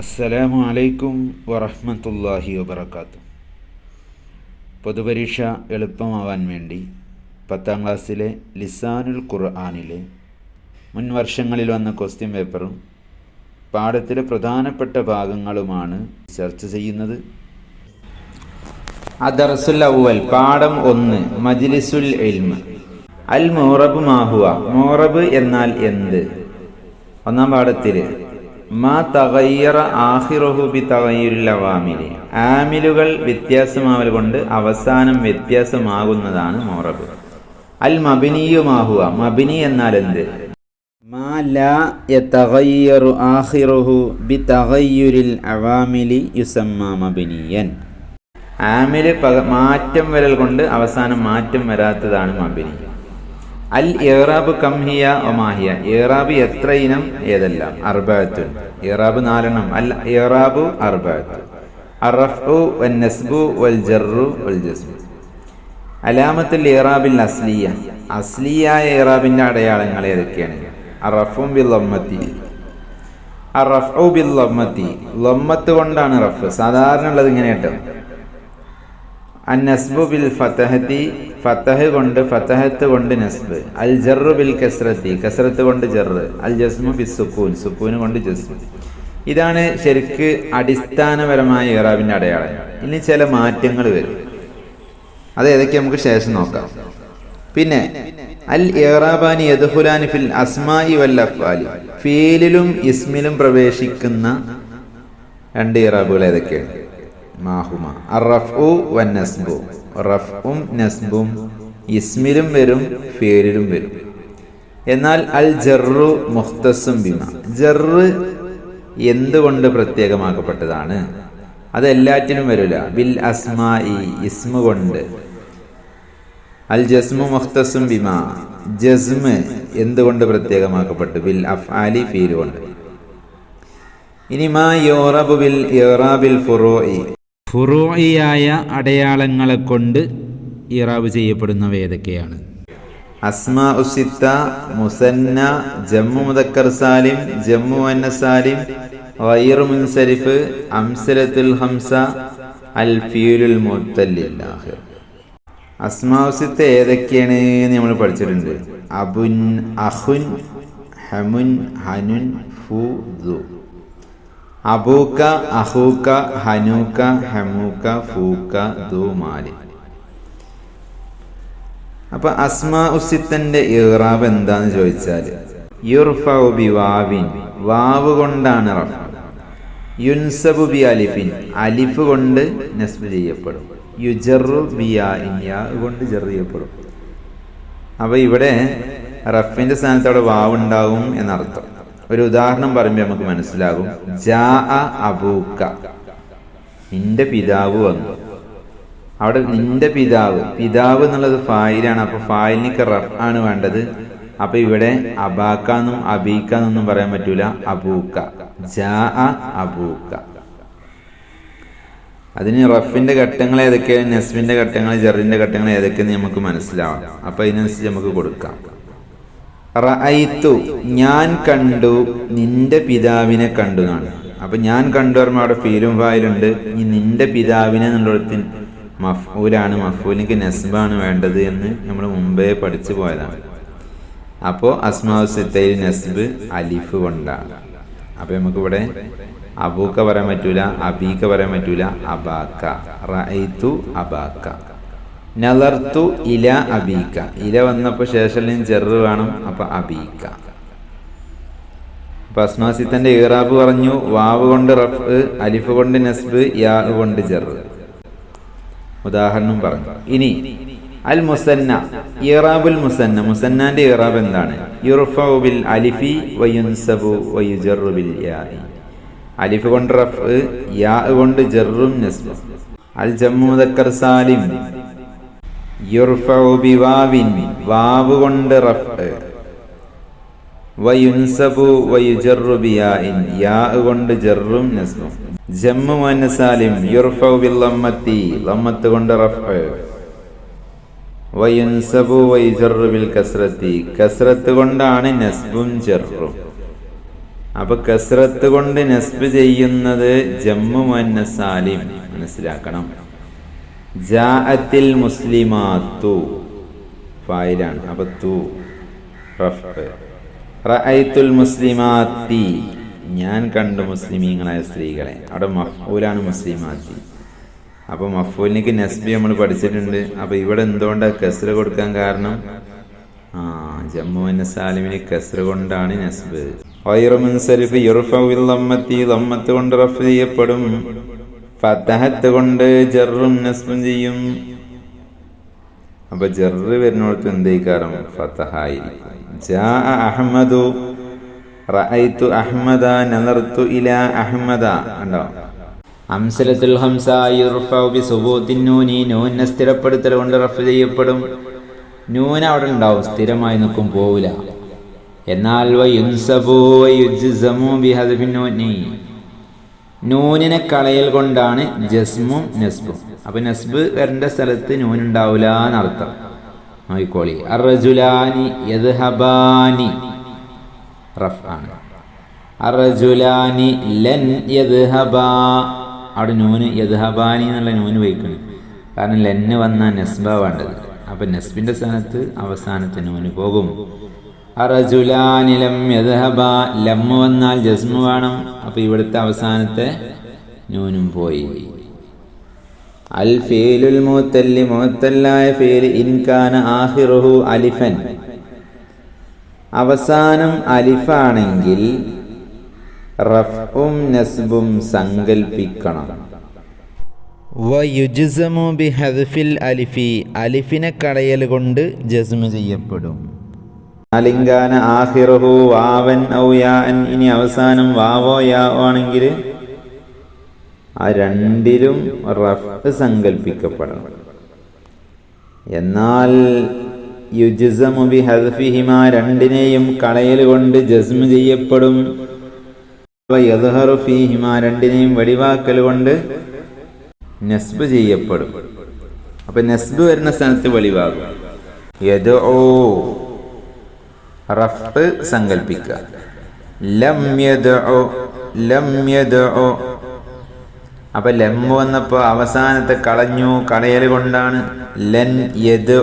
അസ്സലാമു അലൈക്കും വറഹമത്തല്ലാഹി വബർക്കാത്തു പൊതുപരീക്ഷ എളുപ്പമാവാൻ വേണ്ടി പത്താം ക്ലാസ്സിലെ ലിസാനുൽ ഖുർആാനിലെ മുൻ വർഷങ്ങളിൽ വന്ന ക്വസ്റ്റ്യൻ പേപ്പറും പാഠത്തിലെ പ്രധാനപ്പെട്ട ഭാഗങ്ങളുമാണ് ചർച്ച ചെയ്യുന്നത്. അദർസുൽ അവൽ പാഠം ഒന്ന് മജ്ലിസുൽ എൽമ അൽ മോറബ് മാഹുവ മോറബ് എന്നാൽ എന്ത്? ഒന്നാം പാഠത്തിൽ മാ തകയ്യറ ആഹിറഹു ബി തകയ്യുരിൽ അവാമിലി. ആമിലുകൾ വ്യത്യാസമാവൽ കൊണ്ട് അവസാനം വ്യത്യാസമാകുന്നതാണ് മോറബ്. അൽ മബിനിയുമാഹുവ. മബിനി എന്നാൽ എന്ത് മാ ലാ യതഗയ്യറു ആഹിറഹു ബി തകയ്യുരിൽ അവാമിലി യുസമ്മ മബിനിയൻ. ആമിൽ മാറ്റം വരൽ കൊണ്ട് അവസാനം മാറ്റം വരാത്തതാണ് മബിനി. അൽ ഏറാബ് കംഹിയ ഒമാഹിയ ഏറാബ് എത്ര ഇനം? ഏതെല്ലാം? അർബാത്തുൻ. ഏറാബ് നാലെണ്ണം. അൽ ഏറാബു അർബാത്തു. അറഫു വൽ നസ്ബു വൽ ജറു വൽ ജസ്മു. അലാമത്തുൽ ഏറാബിൽ അസ്ലിയ. അസ്ലിയായ ഏറാബിന്റെ അടയാളങ്ങൾ ഏതൊക്കെയാണ്? അറഫും ബിൽ ലമ്മത്തി. അറഫു ബിൽ ലമ്മത്തി. ലമ്മത്ത് കൊണ്ടാണ് റഫ്. സാധാരണ ഉള്ളത് ഇങ്ങനെ കേട്ടോ. അന്നസ്ബു ബിൽ ഫതഹത്തി ഫതഹ് കൊണ്ട് ഫതഹത്ത് കൊണ്ട് നസ്ബ്. അൽ ജറു ബിൽ കസ്രത്തി കസ്രത്ത് കൊണ്ട് ജറ് അൽ ജസ്മു ബിൽ സുക്കൂൻ സുക്കൂന് കൊണ്ട് ജസ്മു. ഇതാണ് ശരിക്ക് അടിസ്ഥാനപരമായ ഇറാബിന്റെ അടയാളം. ഇനി ചില മാറ്റങ്ങൾ വരും. അത് ഏതൊക്കെ നമുക്ക് ശേഷം നോക്കാം. പിന്നെ അൽ ഇറാബാനി യദുഹുലാനി ഫിൽ അസ്മായി വൽ അഫ്വാലി. ഫീലിലും ഇസ്മിലും പ്രവേശിക്കുന്ന രണ്ട് ഇറാബുകൾ ഏതൊക്കെയാണ്? മാഹുമ. അറഫു വൻ നസ്ബു റഫും നസ്ബും ഇസ്മിലും വരും ഫേലിലും വരും. എന്നാൽ അൽ ജറു മുഖ്തസും ബിമ. ജറ് എന്തുകൊണ്ട് പ്രത്യേകമാക്കപ്പെട്ടതാണ്? അത് എല്ലാറ്റിനും വരില്ല ബിൽ അസ്മായി ഇസ്മു കൊണ്ട്. അൽ ജസ്മു മുഖ്തസും ബിമ. ജസ്മ് എന്തുകൊണ്ട് പ്രത്യേകമാക്കപ്പെട്ടു? ബിൽ അഫ്ആലി ഫീൽ കൊണ്ട്. ഇനി മാ യോറബു ബിൽ യോറാബിൽ ഫുറോയി ഫുറോയിയായ അടയാളങ്ങളെ കൊണ്ട് ഇറാബ് ചെയ്യപ്പെടുന്നവ ഏതൊക്കെയാണ് അസ്മാ ഉസിത്ത മുസന്ന ജമ്മു മുദക്കർ സാലിം ജമ്മു അന്ന സാലിം വൈറു മുൻസരിഫ് അംസലത്തുൽ ഹംസ അൽ ഫീലുൽ മുത്തല്ലില്ലാഹിർ അസ്മാഉസിത്ത ഏതൊക്കെയാണ് നമ്മൾ പഠിച്ചിട്ടുണ്ട്. അബുൻ അഹുൻ ഹമുൻ ഹനുൻ ഫു അബൂക്ക അഹൂക്ക ഹനൂക്ക ഹമൂക്ക ഫൂക്ക ദുമാലി. അപ്പൊ അസ്മാ ഉസിത്തന്റെ ഇറാബ് എന്താന്ന് ചോദിച്ചാൽ യുർഫൗ വാവിൻ വാവ് കൊണ്ടാണ് റഫ്. യുൻസബു ബി അലിഫിൻ അലിഫ് കൊണ്ട് നസ്ബ് ചെയ്യപ്പെടും. യുജറു ബി യാ കൊണ്ട് ജർ ചെയ്യപ്പെടും. അപ്പൊ ഇവിടെ റഫിന്റെ സ്ഥാനത്ത് അവിടെ വാവ് ഉണ്ടാവും എന്നർത്ഥം. ഒരു ഉദാഹരണം പറയുമ്പോൾ നമുക്ക് മനസ്സിലാകും. ജാ അബൂക്ക. നിന്റെ പിതാവ് വന്നു. അവിടെ നിന്റെ പിതാവ്. പിതാവ് എന്നുള്ളത് ഫായിലാണ്. അപ്പൊ ഫായിലിനിക്ക് റഫ് ആണ് വേണ്ടത്. അപ്പൊ ഇവിടെ അബാക്ക എന്നും അബീക്ക എന്നൊന്നും പറയാൻ പറ്റൂല. അബൂക്ക. ജാ അബൂക്ക. അതിന് റഫിന്റെ ഘട്ടങ്ങൾ ഏതൊക്കെയാണ്? നെസ്വിന്റെ ഘട്ടങ്ങൾ ജെറിന്റെ ഘട്ടങ്ങൾ ഏതൊക്കെയെന്ന് നമുക്ക് മനസ്സിലാവാം. അപ്പൊ അതിനനുസരിച്ച് നമുക്ക് കൊടുക്കാം. റഅയ്തു ഞാൻ കണ്ടു നിന്റെ പിതാവിനെ കണ്ടു എന്നാണ്. അപ്പൊ ഞാൻ കണ്ടു പറയുമ്പോൾ അവിടെ ഫീലും ഫായിലുണ്ട്. ഈ നിന്റെ പിതാവിനെ എന്നുള്ളത്തിൽ മഫൂലാണ്. മഫൂലിക്ക് നെസ്ബാണ് വേണ്ടത് എന്ന് നമ്മൾ മുമ്പേ പഠിച്ചു പോയതാണ്. അപ്പോൾ അസ്മാവുസിത്തയിൽ നെസ്ബ് അലിഫ് കൊണ്ടാണ്. അപ്പൊ നമുക്കിവിടെ അബൂക്ക പറയാൻ പറ്റൂല അബീക്ക പറയാൻ പറ്റൂല അബാക്ക. റഅയ്ത്തു അബാക്ക. നലർത്തു ഇല അബീക്ക. ഇല വന്നപ്പോൾ ശേഷം ചെറു വേണം അപ്പൊ അബീക്ക. ഭസ്മാസിത്തന്റെ ഇറാബ് ഈറാബ് പറഞ്ഞു വാവ് കൊണ്ട് റഫ് അലിഫ് കൊണ്ട് നസ്ബ് യാ കൊണ്ട് ചെറു ഉദാഹരണം പറഞ്ഞു. ഇനി അൽ മുസന്ന ഇറാബുൽ മുസന്ന. മുസന്നാന്റെ ഇറാബ് എന്താണ്? യുർഫഉ ബിൽ അലിഫി വയുൻസബു വയുജറു ബിൽ യാഇ അലിഫ് കൊണ്ട് റഫ് യാ കൊണ്ട് ജറും നസ്ബും. അൽ ജമ്മു മുദക്കർ സാലിം ജമ്മു ബിൽ ലമ്മത്തി ബിൽ കൊണ്ടാണ് നസ്ബും ജറും. അപ്പൊ കസ്രത്ത് കൊണ്ട് നസ്ബ് ചെയ്യുന്നത് ജമ്മു മുന്നസാലിം മനസ്സിലാക്കണം. ജാഅത്തിൽ മുസ്ലിമാത്തു. ഫായിലാണ്. അപ്പൊ തു. റഫ്. റഅയ്ത്തുൽ മുസ്ലിമാത്തി. ഞാൻ കണ്ടു മുസ്ലിമീങ്ങളായ സ്ത്രീകളെ. അവിടെ മഫൂലാണ് മുസ്ലിമാത്തി. അപ്പൊ മഫൂലിനേക്ക് നസ്ബി നമ്മൾ പഠിച്ചിട്ടുണ്ട്. അപ്പൊ ഇവിടെ എന്തുകൊണ്ടാണ് കസ്ര കൊടുക്കാൻ കാരണം? ആ ജമ്മു സാലിമിന് കസ്ര കൊണ്ടാണ് നസ്ബ്. കൊണ്ട് റഫ് ചെയ്യപ്പെടും. ഫത്തഹത്ത് കൊണ്ട് ജറും നസ്ബും ചെയ്യും. അപ്പൊ ജറ് വരുന്നിടത്ത് എന്തേക്കാരം? ഫത്തഹായി ജാ അഹമ്മദു റഅയ്തു അഹ്മദ നദർത്തു ഇലാ അഹ്മദ കണ്ടോ? അംസലത്തുൽ ഹംസ യുർഫൗ ബി സുബൂത്തിൻ നൂനി നൂനെ സ്ഥിരപ്പെടുത്തൽ കൊണ്ട് റഫ് ചെയ്യപ്പെടും. നൂൻ അവിടെ ഉണ്ടാവും സ്ഥിരമായി നിൽക്കും പോവില്ല. എന്നാൽ വയുൻസബു വയുജ്സമു ബിഹദ്ഫിൻ നൂനി. നൂനിനെ കളയൽ കൊണ്ടാണ് ജസ്മും നസ്ബും. അപ്പൊ നസ്ബ് വരേണ്ട സ്ഥലത്ത് നൂനുണ്ടാവില്ല എന്നർത്ഥം. നോക്കിക്കോളി. അറജുലാനി യദ്ഹബാനി. റഫ് ആണ്. അറജുലാനി ലൻ യദ്ഹബാ. അവിടെ നൂന് യദ്ഹബാനി എന്നുള്ള നൂന് വയ്ക്കുന്നു കാരണം ലെന്ന് വന്ന നസ്ബ വേണ്ടത്. അപ്പൊ നസ്ബിന്റെ സ്ഥാനത്ത് അവസാനത്തെ നൂന് പോകും. അറജുലാനി ലം ലമ്മ വന്നാൽ ജസ്മു വേണം അപ്പൊ ഇവിടുത്തെ അവസാനത്തെ നൂനും പോയി. അൽ ഫീലുൽ മൂത്തല്ലി മുത്തല്ലായ ഫീൽ ഇൻകാന ആഹിറുഹു അലിഫൻ. അവസാനം അലിഫാണെങ്കിൽ റഫും നസ്ബും സങ്കൽപ്പിക്കണം. വയുജിസമു ബി ഹദ്ഫിൽ അലിഫി. അലിഫിനെ കളയൽ കൊണ്ട് ജസ്മു ചെയ്യപ്പെടും. അലിങ്കാന ആഹിറുഹു വാവൻ ഔ യാൻ ഇനി അവസാനം വാവോ യാ ആണെങ്കിൽ ആ രണ്ടിലും റഫ് സങ്കല്പിക്കപ്പെടണം എന്നാൽ യുജിസമുബി ഹദ്ഫിഹിമ രണ്ടിനെയും കളയൽ കൊണ്ട് ജസ്മ ചെയ്യപ്പെടും. യദ്ഹറു ഫീഹിമ രണ്ടിനെയും വെടിവാക്കൽ കൊണ്ട് നസ്ബ് ചെയ്യപ്പെടും. അപ്പൊ നസ്ബ് വരുന്ന സ്ഥലത്ത് വെളിവാകും. യദ്ഉ റഫ് സങ്കല്പിക്കുക ലം ലം അപ്പൊ ലം വന്നപ്പോ അവസാനത്തെ കളഞ്ഞു കളയൽ കൊണ്ടാണ് ലൻ യദ്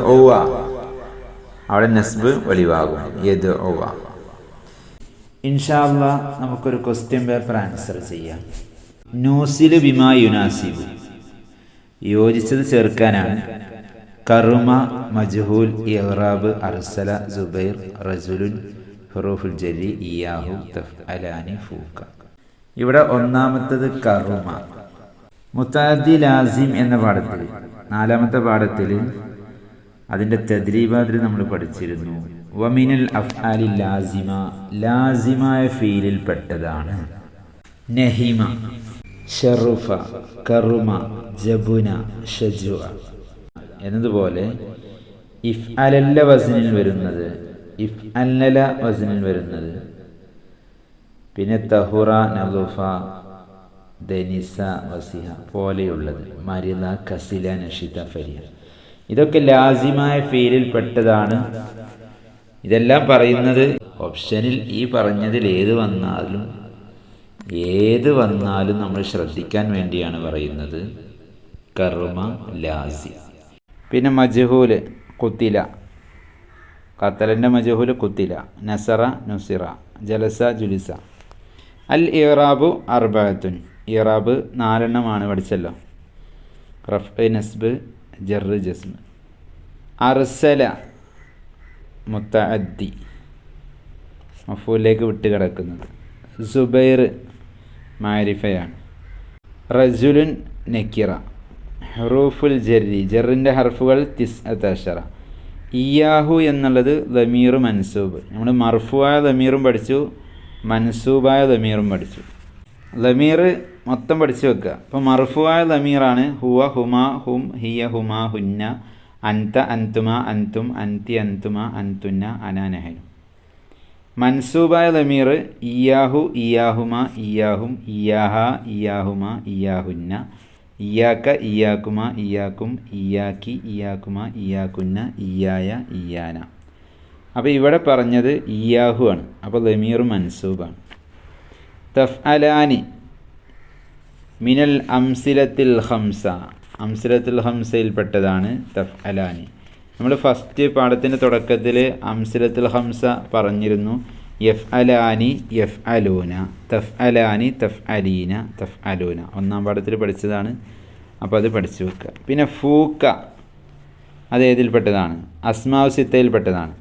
അവിടെ നസ്ബ് വെളിവാകും. യദ് ഇൻഷാല്ല നമുക്കൊരു ക്വസ്റ്റ്യൻ പേപ്പർ ആൻസർ ചെയ്യാം. നൂസിൽ ബിമാ യുനാസിബ്. യോജിച്ചത് ചേർക്കാനാണ് കറുമ മജ്ഹൂൽ ഇറാബ് അർസല സുബൈർ റജുലുൻ ഹുറൂഫുൽ ജലി ഇയാഹു തഫ് അലാനി ഫൂക്ക ഇവിടെ ഒന്നാമത്തത് കറുമ. മുത്താദി ലാസിം എന്ന പാഠത്തിൽ നാലാമത്തെ പാഠത്തിൽ അതിന്റെ തദ്രീബാതിൽ നമ്മൾ പഠിച്ചിരുന്നു. വമിനൽ അഫ്ആലി ലാസിമ ലാസിമായ ഫീലിൽ പെട്ടതാണ്. നഹിമ ഷറുഫ കറുമ ജബുന ഷജുഅ എന്നതുപോലെ ഇഫ് അലല്ല വസനിൽ വരുന്നത് ഇഫ് അല്ലല വസനിൽ വരുന്നത്. പിന്നെ തഹുറ നബുഫ ദനിസ വസിഹ പോലെയുള്ളത്. മരിത കസില നഷിത ഫരിയ ഇതൊക്കെ ലാസിമായ ഫീലിൽ പെട്ടതാണ്. ഇതെല്ലാം പറയുന്നത് ഓപ്ഷനിൽ ഈ പറഞ്ഞതിൽ ഏത് വന്നാലും ഏത് വന്നാലും നമ്മൾ ശ്രദ്ധിക്കാൻ വേണ്ടിയാണ് പറയുന്നത്. കർമ്മ ലാസി. പിന്നെ മജ്ഹൂൽ കുത്തില. ഖത്തലിന്റെ മജഹൂൽ കുത്തില. നസറ നുസിറ. ജലസ ജുലിസ. അൽ ഇറാബു അർബാത്തുൻ ഇറാബ് നാലെണ്ണമാണ് പഠിച്ചല്ലോ. റഫ് നസ്ബ് ജറു ജസ്മ്. അർസല മുത്തഅദ്ദി. മഫൂലേക്ക് വിട്ട് കിടക്കുന്നത് സുബൈർ മാരിഫയാണ്. റജുലുൻ നക്കിറ. ഹറൂഫുൽ ജെറി ജെറിന്റെ ഹർഫുകൾ തിസ് അത്തഷറ ഇയാഹു എന്നുള്ളത് ദമീർ മൻസൂബ്. നമ്മൾ മർഫുവായ ദമീറും പഠിച്ചു മൻസൂബായ ദമീറും പഠിച്ചു. ദമീർ മൊത്തം പഠിച്ചു വെക്കുക. അപ്പോൾ മർഫുവായ ദമീറാണ് ഹുവ ഹുമ ഹും ഹിയ ഹുമ ഹുന്ന അൻത അൻതുമ അൻതും അൻതി അൻതുമ അൻതുന്ന അനാനഹനും മൻസൂബായ ദമീർ ഇയാഹു ഇയാഹുമ ഇയാഹും ഇയാഹ ഇയാഹുമ ഇയാഹുന്ന ഇയാക്ക ഇയാക്കുമ ഇയാക്കും ഇയാക്കി ഇയാക്കുമ ഇയാക്കുന്ന ഇയായ ഇയാന. അപ്പോൾ ഇവിടെ പറഞ്ഞത് ഇയാഹു ആണ്. അപ്പോൾ ലമീർ മൻസൂബാണ്. തഫ് അലാനി മിനൽ അംസിലത്തിൽ ഹംസ അംസിലത്തുൽ ഹംസയിൽപ്പെട്ടതാണ് തഫ് അലാനി നമ്മൾ ഫസ്റ്റ് പാഠത്തിന്റെ തുടക്കത്തിൽ അംസിലത്തുൽ ഹംസ പറഞ്ഞിരുന്നു. യഫ് അലാനി യഫ് അലൂന തഫ് അലാനി തഫ് അലീന തഫ് അലൂന ഒന്നാം പാഠത്തിൽ പഠിച്ചതാണ്. അപ്പോൾ അത് പഠിച്ചു വെക്കുക. പിന്നെ ഫൂക്ക അത് ഏതിൽപ്പെട്ടതാണ്? അസ്മാവ് സിത്തയിൽപ്പെട്ടതാണ്.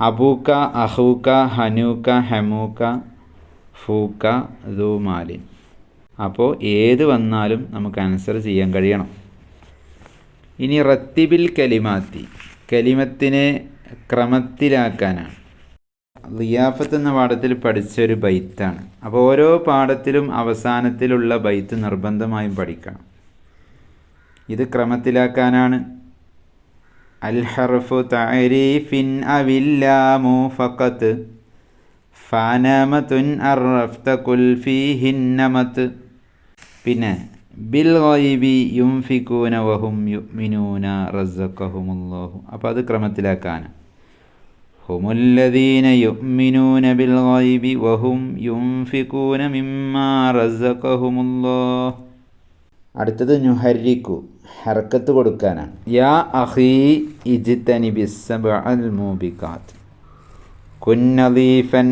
അബൂക്ക അഹൂക്ക ഹനൂക്ക ഹമൂക്ക ഫൂക്ക ദൂമാലിൻ അപ്പോൾ ഏത് വന്നാലും നമുക്ക് ആൻസർ ചെയ്യാൻ കഴിയണം. ഇനി റത്തിബിൽ കലിമാത്തി. കലിമത്തിനെ ക്രമത്തിലാക്കാനാണ്. ലിയാഫത്ത് എന്ന പാഠത്തിൽ പഠിച്ചൊരു ബൈത്താണ്. അപ്പോൾ ഓരോ പാഠത്തിലും അവസാനത്തിലുള്ള ബൈത്ത് നിർബന്ധമായും പഠിക്കണം. ഇത് ക്രമത്തിലാക്കാനാണ്. അൽ ഹർഫു തഅരീഫിൻ അവില്ലാമു ഫഖത്ത് അർഫ്ത അറഫ്ത കുൽ പിന്നെ ബിൽ ഗൈബി യുംഫിക്കൂന വഹും യുമിനൂന റസഖഹുമുല്ലാഹു. അപ്പോൾ അത് ക്രമത്തിലാക്കാൻ ഹുമുല്ലദീന യുമിനൂന ബിൽ ഗൈബി വഹും യുംഫിക്കൂന മിമ്മാ റസഖഹുമുല്ലാഹ് അടുത്തത് നുഹരിക്കു ഹർക്കത്ത് കൊടുക്കാനാണ് യാ അഹീ ഇജിത്തനി ബിസ്സബഅൽ മൂബിക്കാത്ത് കുന്നദീഫൻ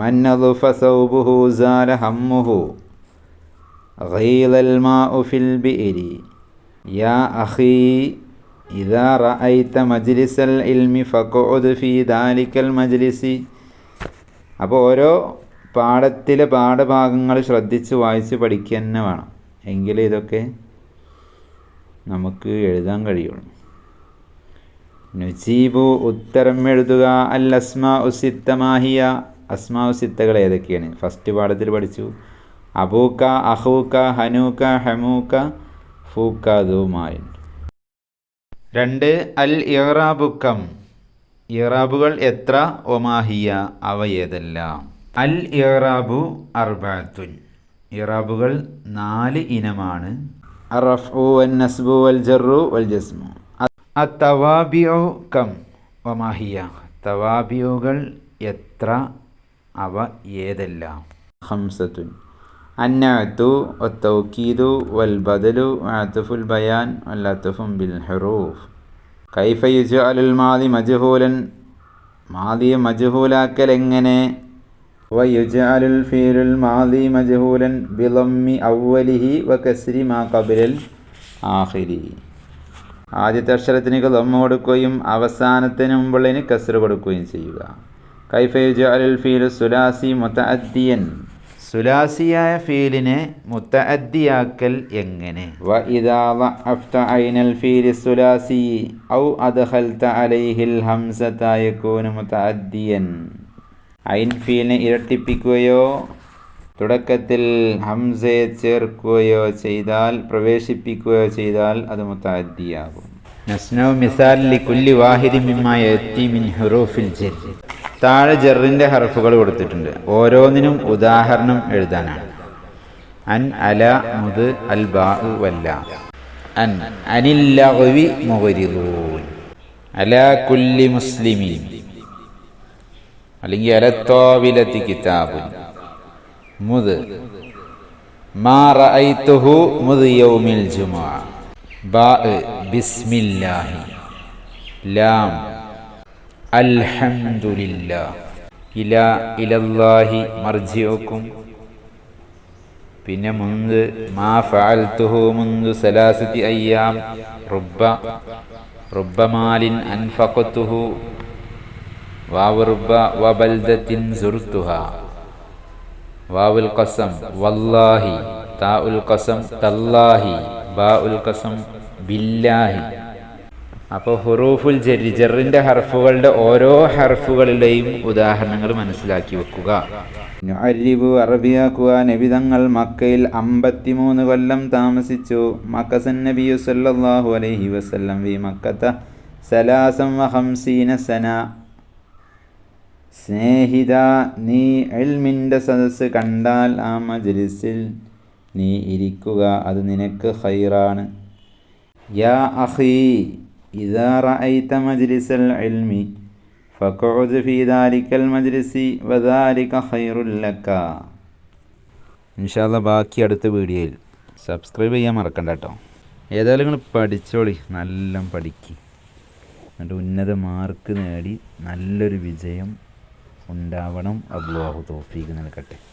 മന്നദുഫ സൗബുഹു സാല ഹമ്മുഹു غيظ الماء في البئر يا أخي റഅയ്ത മജ്ലിസൽ ഇൽമി ഫീ ദാലിക്കൽ മജ്ലിസി അപ്പോൾ ഓരോ പാഠത്തിലെ പാഠഭാഗങ്ങൾ ശ്രദ്ധിച്ച് വായിച്ച് പഠിക്കുക തന്നെ വേണം. എങ്കിലേ ഇതൊക്കെ നമുക്ക് എഴുതാൻ കഴിയുള്ളൂ. നുജീബു ഉത്തരം എഴുതുക. അൽ അസ്മാ ഉസിത്തമാഹിയ അസ്മാ ഉസിത്തകൾ ഏതൊക്കെയാണ്? ഫസ്റ്റ് പാഠത്തിൽ പഠിച്ചു. അബൂക്ക അഹൂക്ക ഹനൂക്ക ഹമൂക്ക ഫൂക്ക രണ്ട് അൽ ഇറാബുക്കം ഇറാബുകൾ എത്ര? ഒമാഹിയ അവ ഏതെല്ലാം? അൽ ഇറാബു അർബാത്തുൻ. ഇറാബുകൾ നാല് ഇനമാണ്. അറഫു വൻ നസ്ബു വൽ ജറു വൽ ജസ്മു. അത്തവാബിയോ കം ഒമാഹിയ. തവാബിയുകൾ എത്ര? അവ ഏതെല്ലാം? ഹംസത്തുൻ. അന്നഅത്തു ഒത്തൗക്കീദു വൽ ബദലു ആത്തുഫുൽ ബയാൻ വല്ലത്തുഫും ബിൽ ഹറൂഫ് കൈഫ യുജു അലുൽ മാതി മജഹൂലൻ മാതിയെ മജഹൂലാക്കൽ എങ്ങനെ ويجعل الفيل الماضي مجهولا بضم أوله وكسر ما قبل الآخر ആദ്യത്തെ അക്ഷരത്തിന് ദമ്മ കൊടുക്കുകയും അവസാനത്തിന് മുമ്പുള്ളതിന് കസറ് കൊടുക്കുകയും ചെയ്യുക കൈഫയുജ് അലുൽ ഫീൽ സുലാസി മുത്തഅദ്ദിയൻ സുലാസിയായ ഫീലിനെ മുത്തഅദ്ദിയാക്കൽ എങ്ങനെ? വ ഇദാ ഫീലി സുലാസി ഔ അദ്ഖൽത അലൈഹിൽ ഹംസത യകൂനു മുതഅദ്ദിയൻ ഐൻ ഫീലിനെ ഇരട്ടിപ്പിക്കുകയോ തുടക്കത്തിൽ ഹംസയെ ചേർക്കുകയോ ചെയ്താൽ പ്രവേശിപ്പിക്കുകയോ ചെയ്താൽ അത് മുത്തഅദ്ദിയാകും. നസ്നൗ മിസാലി കുല്ലി വാഹിദി മിമ്മ യത്തി മിൻ ഹുറൂഫിൽ ജർ താഴെ ജെറിന്റെ ഹർഫുകൾ കൊടുത്തിട്ടുണ്ട്. ഓരോന്നിനും ഉദാഹരണം എഴുതാനാണ്. അൻ അല മുത് അൽ ബാ വല്ല അൻ അനില്ലവി മുവരിദൂൻ അല കുല്ലി മുസ്ലിമീൻ. അല്ലെങ്കിൽ അലത്തോവിലത്തി കിതാബുൻ. മുത് മാ റഅയ്തുഹു മുത് യൗമിൽ ജുമുഅ ബാ ബിസ്മില്ലാഹി. ലാം. അൽഹംദുലില്ലാഹ് ഇല ഇലല്ലാഹി പിന്നെ മുന്ത് മാ ഫഅൽതുഹു മുന്ത് സലാസത്തി അയ്യാം. റുബ്ബ റുബ്ബമാലിൻ അൻഫഖത്തുഹു. വാവ് റുബ്ബ വബൽദത്തിൻ സുർത്തുഹ. വാവുൽ ഖസം വല്ലാഹി താഉൽ ഖസം തല്ലാഹി ബാഉൽ ഖസം ബില്ലാഹി. അപ്പോൾ ഹുറൂഫുൽ ജരി ജറിന്റെ ഹർഫുകളുടെ ഓരോ ഹർഫുകളിലെയും ഉദാഹരണങ്ങൾ മനസ്സിലാക്കി വെക്കുക. അരിബു അറബിയാക്കുക. നബിതങ്ങൾ മക്കയിൽ അമ്പത്തിമൂന്ന് കൊല്ലം താമസിച്ചു. മക്കസൻ നബിയു സല്ലല്ലാഹു അലൈഹി വസല്ലം വി മക്കത്ത സലാസം വഹംസീന സന. സ്നേഹിത നീ എൽമിന്റെ സദസ്സ് കണ്ടാൽ ആ മജ്ലിസിൽ നീ ഇരിക്കുക. അത് നിനക്ക് ഹൈറാണ് യാ അഖി ഇദാ റഅയ്ത മജ്ലിസൽ ഇൽമി ഫഖഉദ് ഫീ ദാലിക്കൽ മജ്ലിസി വദാലിക ഖൈറുൽ ലക ഇൻഷാല്ല ബാക്കി അടുത്ത വീഡിയോയിൽ സബ്സ്ക്രൈബ് ചെയ്യാൻ മറക്കണ്ട കേട്ടോ. ഏതായാലും നിങ്ങൾ പഠിച്ചോളി നല്ല പഠിക്ക്. എന്നിട്ട് ഉന്നത മാർക്ക് നേടി നല്ലൊരു വിജയം ഉണ്ടാവണം. അബ്ലാഹു തോഫീക്ക് നൽകട്ടെ.